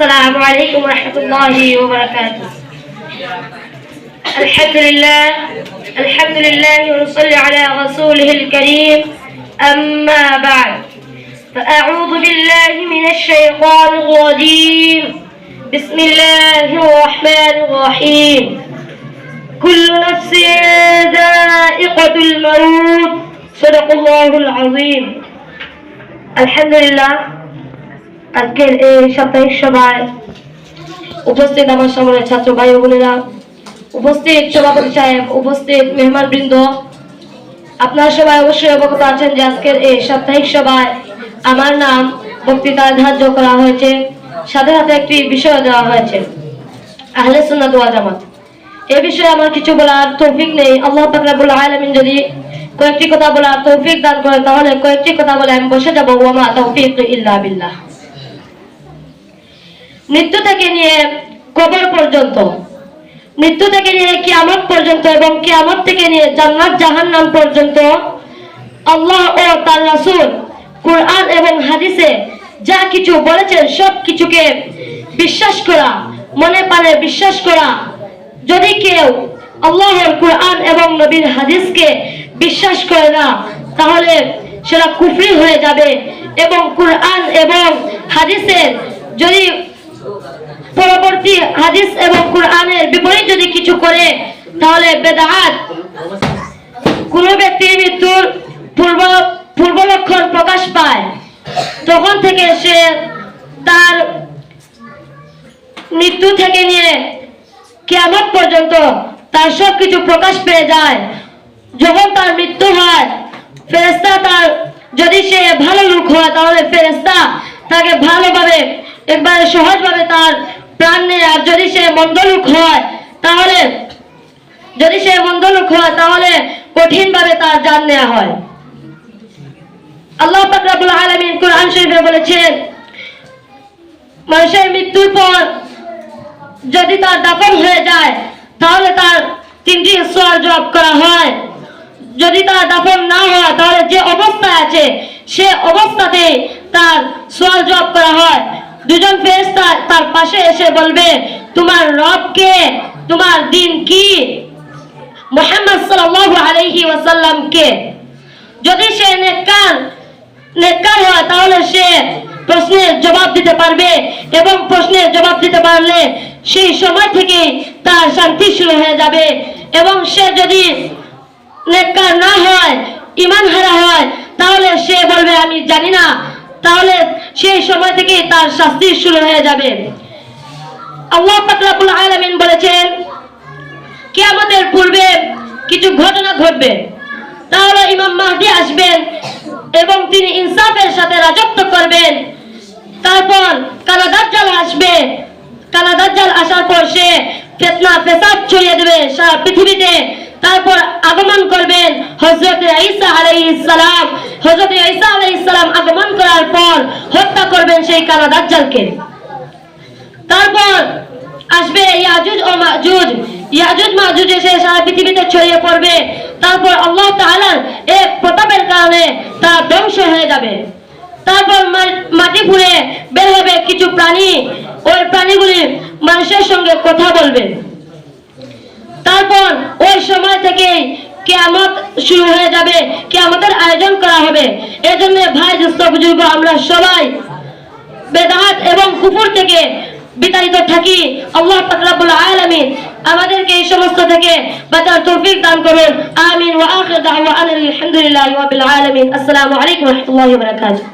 السلام عليكم ورحمة الله وبركاته. الحمد لله الحمد لله ونصلي على رسوله الكريم. أما بعد فأعوذ بالله من الشيطان الرجيم. بسم الله الرحمن الرحيم. كل نفس ذائقة الموت. صدق الله العظيم. الحمد لله. আজকের এই সাপ্তাহিক সভায় উপস্থিত আমার সময়ের ছাত্র ভাই বোনেরা, উপস্থিত সভাপতি সাহেব, উপস্থিত মেহমান বৃন্দ আপনারা সবাই অবশ্যই অবগত আছেন যে আজকের এই সাপ্তাহিক সভায় আমার নাম বক্তৃতায় ধার্য করা হয়েছে। সাথে সাথে একটি বিষয় দেওয়া হয়েছে। আহলে সুন্নাত ওয়াল জামাত। এ বিষয়ে আমার কিছু বলার তৌফিক নেই। আল্লাহ পাক রাব্বুল আলামিন যদি কয়েকটি কথা বলার তৌফিক দান করে, তাহলে কয়েকটি কথা বলে আমি বসে যাব। ওয়ামা তৌফিক ইল্লা বিল্লাহ। মৃত্যু থেকে নিয়ে কবর পর্যন্ত। মৃত্যু থেকে নিয়ে কিয়ামত পর্যন্ত এবং কিয়ামত থেকে নিয়ে জান্নাত জাহান্নাম পর্যন্ত আল্লাহ ও তার রাসূল কোরআন এবং হাদিসে যা কিছু বলেছেন সব কিছুকে বিশ্বাস করা, মনে প্রাণে বিশ্বাস করা। যদি কেউ আল্লাহর কোরআন এবং নবীর হাদিসকে বিশ্বাস করে না, তাহলে সেটা কুফরি হয়ে যাবে এবং কোরআন এবং হাদিসের যদি পরবর্তী হাদিস এবং কোরআনের বিপরীত যদি কিছু করে, তাহলে বেদাত কোন ব্যক্তির মৃত্যুর পূর্ব পূর্ব লক্ষণ প্রকাশ পায়। তখন থেকে সে তার মৃত্যু থেকে নিয়ে কিয়ামত পর্যন্ত তার সব কিছু প্রকাশ পেয়ে যায়। যখন তার মৃত্যু হয় ফেরেস্তা তার, যদি সে ভালো লোক হয়, তাহলে ফেরেস্তা তাকে ভালোভাবে একবারে সহজভাবে তার প্রাণ নেয়। আর যদি সে মন্দ লোক হয়, তাহলে যদি সে মন্দ লোক হয়, তাহলে কঠিন ভাবে তার জান নেওয়া হয়। আল্লাহ পাক রব্বুল আলামিন কোরআন শরীফে বলেছেন, মানুষের মৃত্যুর পর যদি তার দাফন হয়ে যায়, তাহলে তার তিনটি সোয়াল জবাব করা হয়। যদি তার দাফন না হয়, তাহলে যে অবস্থায় আছে, সে অবস্থাতে তার সোয়াল জবাব করা হয়। দুজন ফেরেশতা তার পাশে এসে বলবে, তোমার রব কে? তোমার দিন কি? মোহাম্মদ সাল্লাল্লাহু আলাইহি ওয়াসাল্লাম কে? যদি সে নেককার নেককার হয়, তাহলে সে প্রশ্নের জবাব দিতে পারবে এবং প্রশ্নের জবাব দিতে পারলে সেই সময় থেকে তার শান্তি শুরু হয়ে যাবে এবং সে যদি নেককার না হয় ইমান হারা হয়, তাহলে সে বলবে, আমি জানি না তাহলে সেই সময় থেকে তার শাস্তি শুরু হয়ে যাবে। আল্লাহ পাক রব্বুল আলামিন বলেছেন, কিয়ামতের পূর্বে কিছু ঘটনা ঘটবে। তাহলে ইমাম মাহদি আসবেন এবং তিনি ইনসাফের সাথে রাজত্ব করবেন। তারপর কালা দাজ্জাল আসবে। কালা দাজ্জাল আসার পর সে ফেতনা, ফেসাদ ছড়িয়ে দেবে সারা পৃথিবীতে। তারপর আগমন করবেন হযরত ঈসা আলাইহিস সালাম। হযরত ঈসা আলাইহিস সালাম আগমন করার পর হত্যা করবেন সেই কালা দাজ্জালকে। তারপর আসবে ইয়াজুজ ও মাজুজ ইয়াজুজ মাজুজ এসে সারা পৃথিবীতে ছড়িয়ে পড়বে। তারপর আল্লাহ তাআলার এক প্রতাপের কারণে তা ধ্বংস হয়ে যাবে। তারপর মাটি ফুঁড়ে বের হবে কিছু প্রাণী। ওই প্রাণীগুলি মানুষের সঙ্গে কথা বলবে। তারপর ওই সময় থেকেই কেয়ামত শুরু হয়ে যাবে, কেয়ামতের আয়োজন করা হবে। এজন্য ভাই দোস্ত বুজুর্গ, আমরা সবাই বেদাত এবং কুফুর থেকে বিতাড়িত থাকি। আল্লাহ পাক রব্বুল আলামিন আমাদেরকে এই সমস্ত থেকে বাঁচার তৌফিক দান করুন। আমিন। ওয়া আখির দাওয়া আলহামদুলিল্লাহি রাব্বিল আলামিন। আসসালামু আলাইকুম ওয়া রাহমাতুল্লাহি ওয়া বারাকাতুহু।